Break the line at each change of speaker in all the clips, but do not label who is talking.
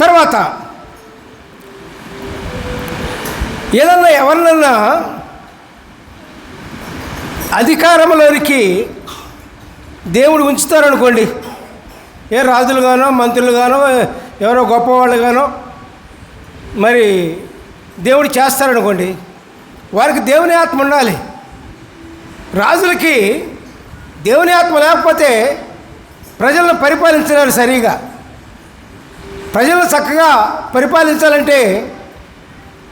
తర్వాత ఏదన్నా ఎవరినన్నా అధికారంలోనికి దేవుడు ఉంచుతారనుకోండి ఏ రాజులుగానో మంత్రులుగానో ఎవరో గొప్పవాళ్ళుగానో మరి దేవుడు చేస్తారనుకోండి వారికి దేవుని ఆత్మ ఉండాలి. రాజులకి దేవుని ఆత్మ లేకపోతే ప్రజలను పరిపాలించలేరు సరిగా. ప్రజలు చక్కగా పరిపాలించాలంటే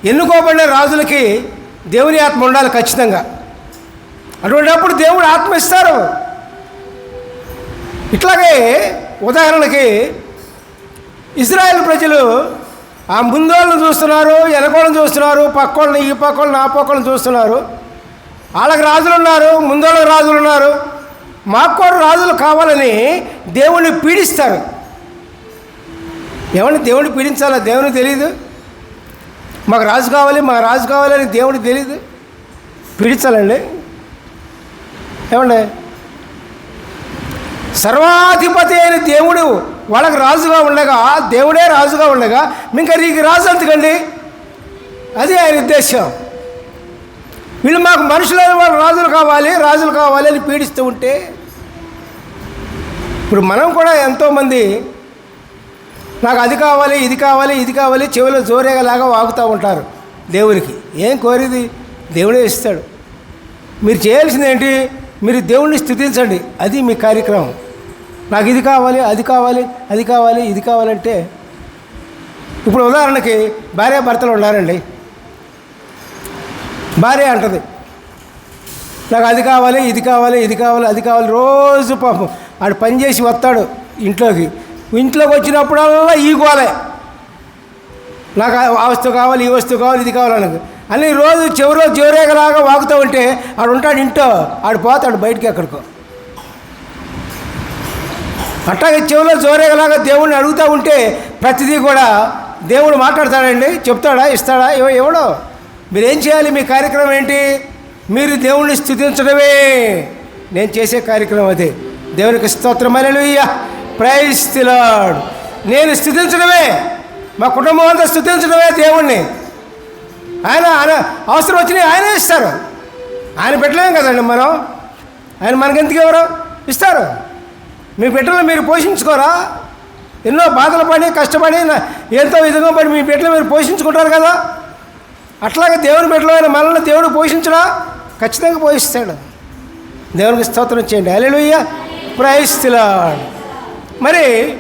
ఎన్నుకోబడిన రాజులకి దేవుని ఆత్మ ఉండాలి ఖచ్చితంగా. అటువంటిప్పుడు దేవుడు ఆత్మ ఇస్తారు. ఇట్లాగే ఉదాహరణకి ఇజ్రాయెల్ ప్రజలు ఆ ముందోళ్ళని చూస్తున్నారు వెనకోళ్ళని చూస్తున్నారు పక్కోళ్ళని ఈ పక్కోళ్ళని ఆ పక్కోళ్ళని చూస్తున్నారు. వాళ్ళకి రాజులు ఉన్నారు ముందోళ్ళకి రాజులు ఉన్నారు. మాకు కూడా రాజులు కావాలని దేవుణ్ణి పీడిస్తారు. ఎవరిని దేవుడిని పీడించాలో? దేవునికి తెలియదు మాకు రాజు కావాలి మాకు రాజు కావాలని దేవుడికి తెలియదు పీడించాలండి. ఏమండి? సర్వాధిపతి అయిన దేవుడు వాళ్ళకి రాజుగా ఉండగా దేవుడే రాజుగా ఉండగా ఇంకా నీకు రాజు అంతకండి అది ఆయన ఉద్దేశం. వీళ్ళు మాకు మనుషులైన వాళ్ళు రాజులు కావాలి రాజులు కావాలి అని పీడిస్తూ ఉంటే ఇప్పుడు మనం కూడా ఎంతోమంది నాకు అది కావాలి ఇది కావాలి ఇది కావాలి చెవిలో జోరేగలాగా వాగుతూ ఉంటారు దేవునికి. ఏం కోరేది? దేవుడే ఇస్తాడు. మీరు చేయాల్సింది ఏంటి? మీరు దేవుణ్ణి స్థుతించండి. అది మీ కార్యక్రమం. నాకు ఇది కావాలి అది కావాలి అది కావాలి ఇది కావాలంటే ఇప్పుడు ఉదాహరణకి భార్య భర్తలు ఉన్నారండి. భార్య అంటది నాకు అది కావాలి ఇది కావాలి ఇది కావాలి అది కావాలి. రోజు పాపం ఆడు పని చేసి వస్తాడు ఇంట్లోకి. ఇంట్లోకి వచ్చినప్పుడల్లా ఈ గోలే. నాకు ఆ వస్తువు కావాలి ఈ వస్తువు కావాలి ఇది కావాలి నాకు అని రోజు చివరో చివరేగలాగా వాగుతూ ఉంటే ఆడు ఉంటాడు ఇంట్లో ఆడు పోతాడు బయటికి ఎక్కడికో. అట్లాగే చెవిలో జోరేగలాగా దేవుడిని అడుగుతూ ఉంటే ప్రతిదీ కూడా దేవుడు మాట్లాడతాడండి చెప్తాడా ఇస్తాడా ఇవ ఎవడో. మీరేం చేయాలి మీ కార్యక్రమం ఏంటి? మీరు దేవుణ్ణి స్థుతించడమే. నేను చేసే కార్యక్రమం అదే. దేవునికి స్తోత్రమైన ప్రైజ్ తిలాడ్ నేను స్థుతించడమే మా కుటుంబం అంతా స్థుతించడమే దేవుణ్ణి. ఆయన ఆయన అవసరం వచ్చినాయి ఆయనే ఇస్తారు. ఆయన పెట్టలేం కదండి మనం? ఆయన మనకెందుకు ఎవరు ఇస్తారు? మీ బిడ్డలు మీరు పోషించుకోరా? ఎన్నో బాధలు పడి కష్టపడి ఎంతో విధంగా పడి మీ బిడ్డలు మీరు పోషించుకుంటారు కదా? అట్లాగే దేవుని బిడ్డలు ఆయన మనల్ని దేవుడు పోషించడా? ఖచ్చితంగా పోషిస్తాడు. దేవునికి స్తోత్రం చేయండి. అలెలుయ్య ప్రైస్తులాడ్ మరి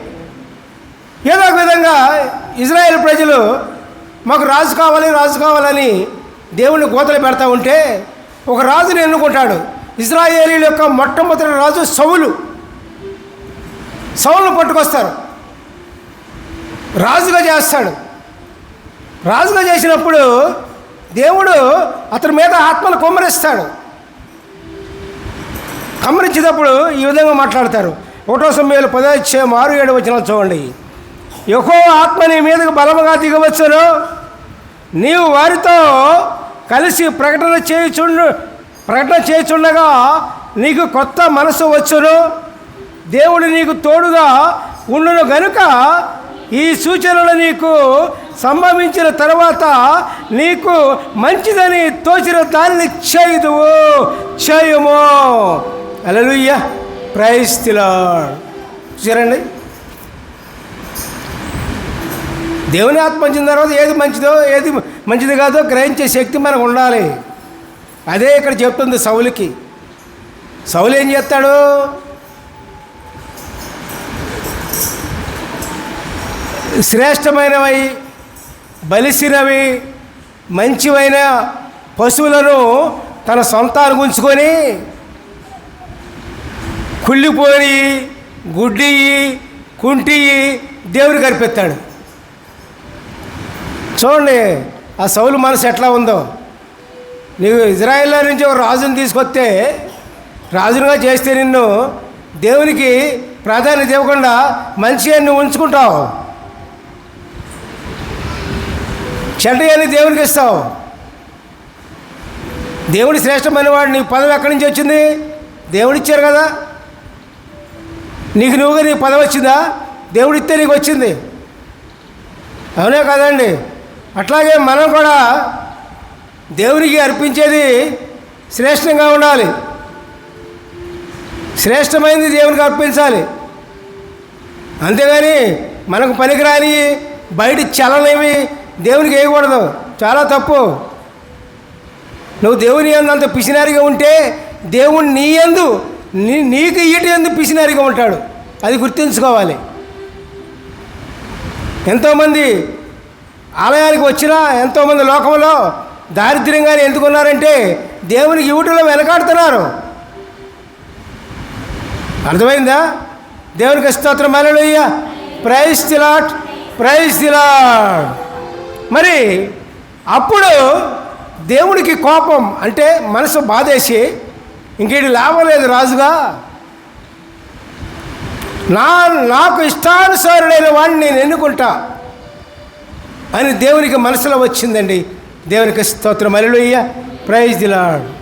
ఏదో ఒక విధంగా ఇజ్రాయెల్ ప్రజలు మాకు రాజు కావాలి రాజు కావాలని దేవుణ్ణి కోతలు పెడతా ఉంటే ఒక రాజుని ఎన్నుకుంటాడు. ఇజ్రాయేలీల యొక్క మొట్టమొదటి రాజు సౌలు. సౌలును పట్టుకొస్తారు. రాజుగా చేస్తాడు. రాజుగా చేసినప్పుడు దేవుడు అతని మీద ఆత్మను కుమ్మరిస్తాడు. కమ్మరించేటప్పుడు ఈ విధంగా మాట్లాడతారు. ఒకటో సమయంలో పదోచ్చేయం ఆరు ఏడు వచ్చిన చూడండి. ఎక్కువ ఆత్మ నీ మీదకు బలముగా దిగవచ్చును. నీవు వారితో కలిసి ప్రకటన చేయుచుండు ప్రకటన చేయుచుండగా నీకు కొత్త మనసు వచ్చును. దేవుడు నీకు తోడుగా ఉండును గనుక ఈ సూచనలు నీకు సంభవించిన తర్వాత నీకు మంచిదని తోచిన దానిని చేయుదువు చేయుము. అలలుయ్యా ప్రైస్తిలా చూసారండి? దేవుని ఆత్మ వచ్చిన తర్వాత ఏది మంచిదో ఏది మంచిది కాదో గ్రహించే శక్తి మనకు ఉండాలి. అదే ఇక్కడ చెప్తుంది సౌలికి. సౌలు ఏం చేస్తాడు? శ్రేష్టమైనవి బలిసినవి మంచివైన పశువులను తన సొంతాలు ఉంచుకొని కుళ్ళిపోయి గుడ్డి కుంటి దేవుడికి అర్పిస్తాడు. చూడండి ఆ సౌలు మనసు ఎట్లా ఉందో. నీవు ఇజ్రాయిల్లో నుంచి ఒక రాజుని తీసుకొస్తే రాజునుగా చేస్తే నిన్ను దేవునికి ప్రాధాన్యత ఇవ్వకుండా మంచిగా నువ్వు ఉంచుకుంటావు. చెడ్డని దేవునికి ఇస్తావు. దేవుడి శ్రేష్టమైన వాడు నీకు పదవి ఎక్కడి నుంచి వచ్చింది? దేవుడిచ్చారు కదా. నీకు నువ్వుగా నీకు పదవి వచ్చిందా? దేవుడిస్తే నీకు వచ్చింది. అవునే కదండి? అట్లాగే మనం కూడా దేవునికి అర్పించేది శ్రేష్టంగా ఉండాలి. శ్రేష్టమైనది దేవునికి అర్పించాలి. అంతేగాని మనకు పనికిరాని బయట చలనేవి దేవునికి వేయకూడదు. చాలా తప్పు. నువ్వు దేవుని అంత పిసినారిగా ఉంటే దేవుని నీ ఎందు నీ నీకు ఈట ఎందు పిసినారిగా ఉంటాడు. అది గుర్తుంచుకోవాలి. ఎంతోమంది ఆలయానికి వచ్చినా ఎంతోమంది లోకంలో దారిద్ర్యంగానే ఎందుకున్నారంటే దేవునికి ఇవ్వటంలో వెనకాడుతున్నారు. అర్థమైందా? దేవునికి స్తోత్రం. Hallelujah praise the Lord praise the Lord మరి అప్పుడు దేవునికి కోపం అంటే మనసు బాధేసి ఇంకేటి లాభం లేదు రాజుగా. నా నాకు ఇష్టానుసారుడైన వాడిని నేను ఎన్నుకుంటా. అని దేవునికి మనసులో వచ్చిందండి. దేవునికి స్తోత్రం. అల్లుయ్య ప్రైజ్ దిలాడు